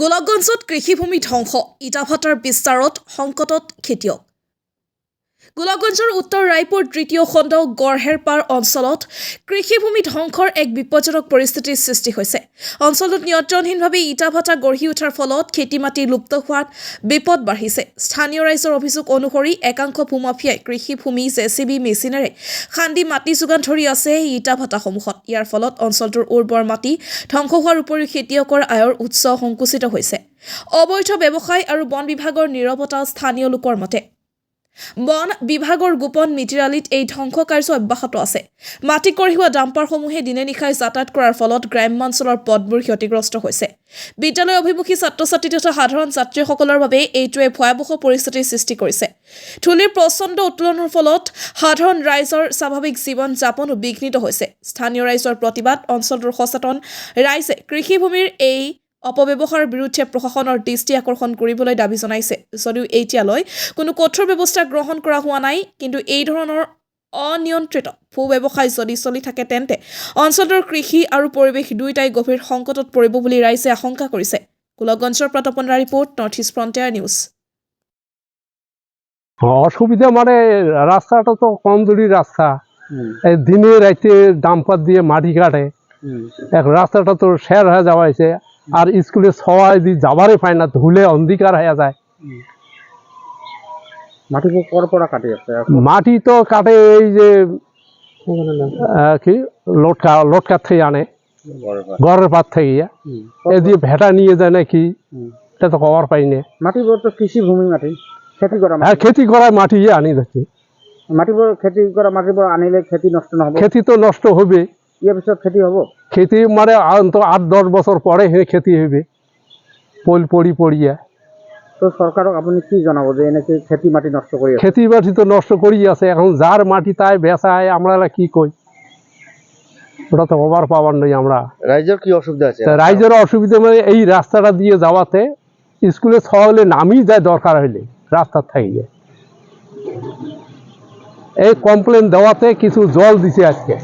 গোলকগঞ্জত কৃষিভূমি ধ্বংস ইটাভাটাৰ বিস্তাৰত সংকটত খেতিয়ক। গোলকগঞ্জৰ উত্তৰ ৰায়পুৰ তৃতীয় খণ্ড গড়হেৰপাৰ অঞ্চলত কৃষিভূমি ধ্বংসৰ এক বিপদজনক পৰিস্থিতিৰ সৃষ্টি হৈছে। অঞ্চলটোত নিয়ন্ত্ৰণহীনভাৱে ইটাভাটা গঢ়ি উঠাৰ ফলত খেতি মাটি লুপ্ত হোৱাত বিপদ বাঢ়িছে। স্থানীয় ৰাইজৰ অভিযোগ অনুসৰি একাংশ ভূমাফিয়াই কৃষিভূমি জে চি বি মেচিনেৰে খান্দি মাটি যোগান ধৰি আছে এই ইটাভাটাসমূহত ইয়াৰ ফলত অঞ্চলটোৰ উৰ্বৰ মাটি ধ্বংস হোৱাৰ উপৰিও খেতিয়কৰ আয়ৰ উৎস সংকুচিত হৈছে। অবৈধ ব্যৱসায় আৰু বন বিভাগৰ নীৰৱতা স্থানীয় লোকৰ মতে বন বিভাগৰ গোপন মিতিৰালিত এই ধ্বংস কাৰ্য অব্যাহত আছে। মাটি কঢ়িওৱা ডাম্পাৰসমূহে দিনে নিশাই যাতায়াত কৰাৰ ফলত গ্ৰাম্যাঞ্চলৰ পথবোৰ ক্ষতিগ্ৰস্ত হৈছে। বিদ্যালয় অভিমুখী ছাত্ৰ ছাত্ৰী তথা সাধাৰণ ছাত্ৰীসকলৰ বাবে এইটোৱে ভয়াৱহ পৰিস্থিতিৰ সৃষ্টি কৰিছে। ধূলিৰ প্ৰচণ্ড উত্তোলনৰ ফলত সাধাৰণ ৰাইজৰ স্বাভাৱিক জীৱন যাপনো বিঘ্নিত হৈছে। স্থানীয় ৰাইজৰ প্ৰতিবাদ অঞ্চলটোৰ সচেতন ৰাইজে কৃষিভূমিৰ এই অপব্যৱহাৰৰ বিৰুদ্ধে প্ৰশাসনৰ দৃষ্টি আকৰ্ষণ কৰিবলৈ দাবী জনাইছে। যদিও এতিয়ালৈ কোনো কঠোৰ ব্যৱস্থা গ্ৰহণ কৰা হোৱা নাই কিন্তু এই ধৰণৰ অনিয়ন্ত্ৰিত ভূ ব্যৱসায় যদি চলি থাকে তেন্তে অঞ্চলটোৰ কৃষি আৰু পৰিৱেশ দুয়োটাই গভীৰ সংকটত পৰিব বুলি ৰাইজে আশংকা কৰিছে। গোলকগঞ্জৰ পৰা Tapan report north east frontier news. অসুবিধা মানে রাস্তাটা তো কম রাস্তা এই দিনে রাইতে ডাম্পার দিয়ে মাটি কাটে। এক রাস্তাটা তো শের হয়ে যাওয়াইছে আর স্কুলে সবাই দি যাবারই পায় না ধুলে অন্ধকার হয়ে যায়। মাটি পরা কাটে যাচ্ছে মাটি তো কাটে এই যে কি? লটকা লটকার থেকে আনে। ঘরের পাত থেকে। এই দিয়ে ভেটা নিয়ে যায় নাকি এটা তো খবর পাই না। মাটি তো কৃষি ভূমি মাটি। খেতি কৰা আর খেতি করার মাটি আনি যাচ্ছে মাটিবোৰ খেতি কৰা মাটিবোৰ আনিলে খেতি নষ্ট নহ'ব খেতি তো নষ্ট হবে। ইয়াৰ পিছত খেতি হ'ব? খেতি মানে অন্ত আট দশ বছর পরে হে খেতি হবে পল পড়ি পড়িয়া। তো চৰকাৰক আপুনি কি জনাব যে এনেকে খেতি মাটি নষ্ট কৰি আছে? খেতি বাতি তো নষ্ট করি আছে এখন যার মাটি তাই বেচায় আমরা কি কই? ওটা তো অবার পাবার নেই আমরা। ৰাইজৰ কি অসুবিধা আছে? তা রাইজের অসুবিধা মানে এই রাস্তাটা দিয়ে যাওয়াতে স্কুলে হলে নামি যায় দরকার হইলে রাস্তার থেকে এই কমপ্লেন দেওয়াতে কিছু জল দিছে আজকে।